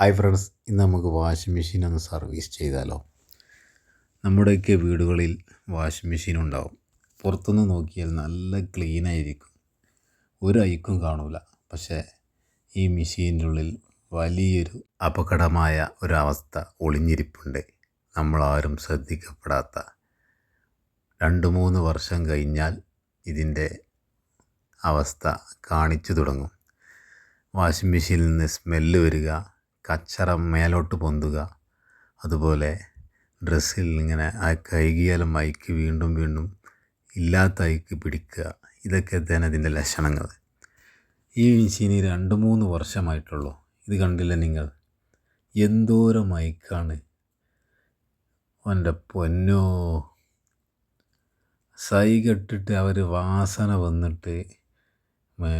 Hi friends ഇന്ന് നമുക്ക് washing machine ഒന്ന് സർവീസ് ചെയ്താലോ? നമ്മുടെയൊക്കെ വീടുകളിൽ വാഷിംഗ് മെഷീൻ ഉണ്ടാവും. പുറത്തുനിന്ന് നോക്കിയാൽ നല്ല ക്ലീൻ ആയിരിക്കും. ഒരു ഐക്കും കാണൂല. പക്ഷേ ഈ മെഷീന്റെ ഉള്ളിൽ വലിയൊരു അപകടമായ ഒരവസ്ഥ ഒളിഞ്ഞിരിപ്പുണ്ട്. നമ്മളാരും ശ്രദ്ധിക്കപ്പെടാത്ത. രണ്ട് മൂന്ന് വർഷം കഴിഞ്ഞാൽ ഇതിന്റെ അവസ്ഥ കാണിച്ചു തുടങ്ങും. വാഷിംഗ് മെഷീനിൽ നിന്ന് സ്മെല്ല് വരിക കച്ചറ മേലോട്ട് പൊന്തുക. അതുപോലെ ഡ്രസ്സിൽ ഇങ്ങനെ ആ കഴുകിയാലും മൈക്ക് വീണ്ടും വീണ്ടും ഇല്ലാത്ത ഐക്ക് പിടിക്കുക. ഇതൊക്കെ തന്നെ അതിന്റെ ലക്ഷണങ്ങൾ. ഈ മെഷീന് രണ്ട് മൂന്ന് വർഷമായിട്ടുള്ളൂ ഇത് കണ്ടില്ല നിങ്ങൾ? എന്തോരം മൈക്കാണ് എന്റെ പൊന്നോ. സൈ കെട്ടിട്ട് അവർ വാസന വന്നിട്ട്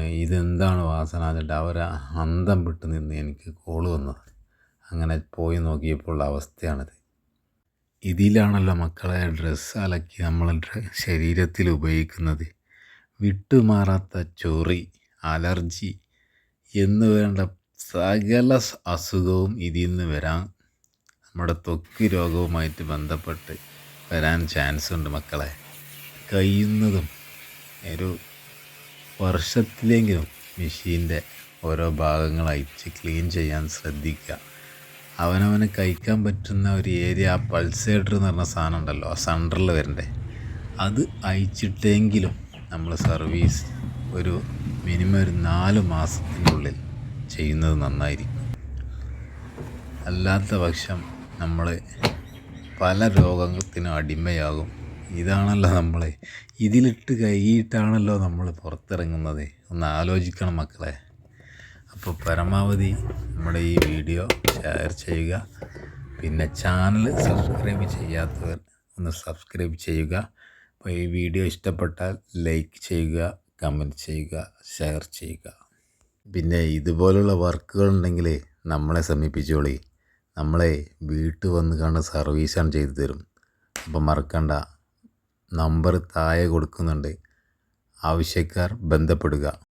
ഇതെന്താണ് വാസന എന്നിട്ട് അവർ അന്തം വിട്ട് നിന്ന് എനിക്ക് കോൾ വന്നത്. അങ്ങനെ പോയി നോക്കിയപ്പോൾ അവസ്ഥയാണിത്. ഇതിലാണല്ലോ മക്കളെ ഡ്രസ്സ് അലക്കി നമ്മളെ ശരീരത്തിൽ ഉപയോഗിക്കുന്നത്. വിട്ടുമാറാത്ത ചൊറി അലർജി എന്ന് വേണ്ട സകല അസുഖവും ഇതിൽ നിന്ന് വരാൻ നമ്മുടെ ത്വക്ക് രോഗവുമായിട്ട് ബന്ധപ്പെട്ട് വരാൻ ചാൻസ് ഉണ്ട് മക്കളെ. കഴിയുന്നതും ഒരു വർഷത്തിലെങ്കിലും മെഷീന്റെ ഓരോ ഭാഗങ്ങൾ അയച്ച് ക്ലീൻ ചെയ്യാൻ ശ്രദ്ധിക്കുക. അവനവന് കഴിക്കാൻ പറ്റുന്ന ഒരു ഏരിയ ആ പൾസേറ്റർ എന്ന് പറഞ്ഞ സാധനം ഉണ്ടല്ലോ ആ സെന്ററിൽ വരണ്ടേ? അത് അയച്ചിട്ടെങ്കിലും നമ്മൾ സർവീസ് ഒരു മിനിമം ഒരു നാല് മാസത്തിനുള്ളിൽ ചെയ്യുന്നത് നന്നായിരിക്കും. അല്ലാത്ത പക്ഷം നമ്മൾ പല രോഗത്തിനും അടിമയാകും. ഇതാണല്ലോ നമ്മൾ ഇതിലിട്ട് കൈയിട്ടാണല്ലോ നമ്മൾ പുറത്തിറങ്ങുന്നത്. ഒന്ന് ആലോചിക്കണം മക്കളെ. അപ്പോൾ പരമാവധി നമ്മുടെ ഈ വീഡിയോ ഷെയർ ചെയ്യുക. പിന്നെ ചാനൽ സബ്സ്ക്രൈബ് ചെയ്യാത്തവർ ഒന്ന് സബ്സ്ക്രൈബ് ചെയ്യുക. അപ്പോൾ ഈ വീഡിയോ ഇഷ്ടപ്പെട്ടാൽ ലൈക്ക് ചെയ്യുക കമന്റ് ചെയ്യുക ഷെയർ ചെയ്യുക. പിന്നെ ഇതുപോലുള്ള വർക്കുകൾ ഉണ്ടെങ്കിൽ നമ്മളെ സമീപിച്ചോളി. നമ്മളെ വീട്ടിൽ വന്ന് കണ്ട് സർവീസാണ് ചെയ്തു തരും. അപ്പോൾ മറക്കണ്ട. നമ്പർ താഴെ കൊടുക്കുന്നുണ്ട്. ആവശ്യക്കാർ ബന്ധപ്പെടുക.